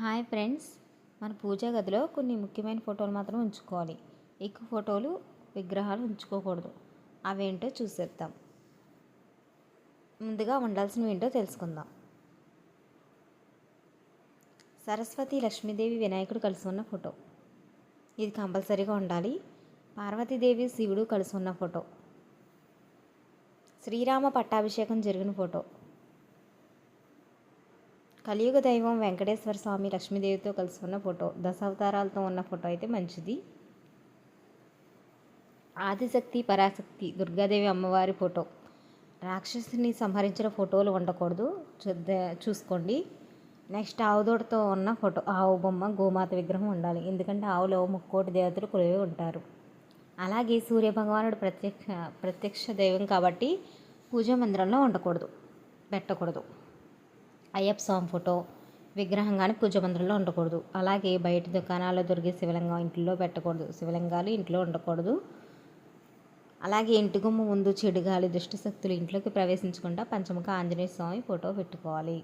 Hi friends. మన పూజా గదిలో కొన్ని ముఖ్యమైన ఫోటోలు మాత్రం ఉంచుకోవాలి. ఎక్కువ ఫోటోలు విగ్రహాలు ఉంచుకోకూడదు. అవేంటో చూసేద్దాం. ముందుగా ఉండాల్సినవి ఏంటో తెలుసుకుందాం. సరస్వతి లక్ష్మీదేవి వినాయకుడు కలిసి ఉన్న ఫోటో. ఇది కంపల్సరీగా ఉండాలి. పార్వతీదేవి శివుడు కలిసి ఉన్న ఫోటో. శ్రీరామ పట్టాభిషేకం జరిగిన ఫోటో. కలియుగ దైవం వెంకటేశ్వర స్వామి లక్ష్మీదేవితో కలిసి ఉన్న ఫోటో. దశావతారాలతో ఉన్న ఫోటో అయితే మంచిది. ఆదిశక్తి పరాశక్తి దుర్గాదేవి అమ్మవారి ఫోటో. రాక్షసుని సంహరించిన ఫోటోలు ఉండకూడదు. చూసుకోండి. నెక్స్ట్ ఆవుదోడతో ఉన్న ఫోటో. ఆవు బొమ్మ గోమాత విగ్రహం ఉండాలి. ఎందుకంటే ఆవులో ముక్కోటి దేవతలు కొలివే ఉంటారు. అలాగే సూర్య భగవానుడు ప్రత్యక్ష ప్రత్యక్ష దైవం కాబట్టి పూజా మందిరంలో ఉండకూడదు. పెట్టకూడదు. అయ్యప్ప స్వామి ఫోటో విగ్రహం కానీ పూజ మందిరంలో ఉండకూడదు. అలాగే బయట దుకాణాల్లో దొరికే శివలింగం ఇంట్లో పెట్టకూడదు. శివలింగాలు ఇంట్లో ఉండకూడదు. అలాగే ఇంటి గుమ్మ ముందు చెడు గాలి ఇంట్లోకి ప్రవేశించకుండా పంచముఖ ఆంజనేయ స్వామి ఫోటో పెట్టుకోవాలి.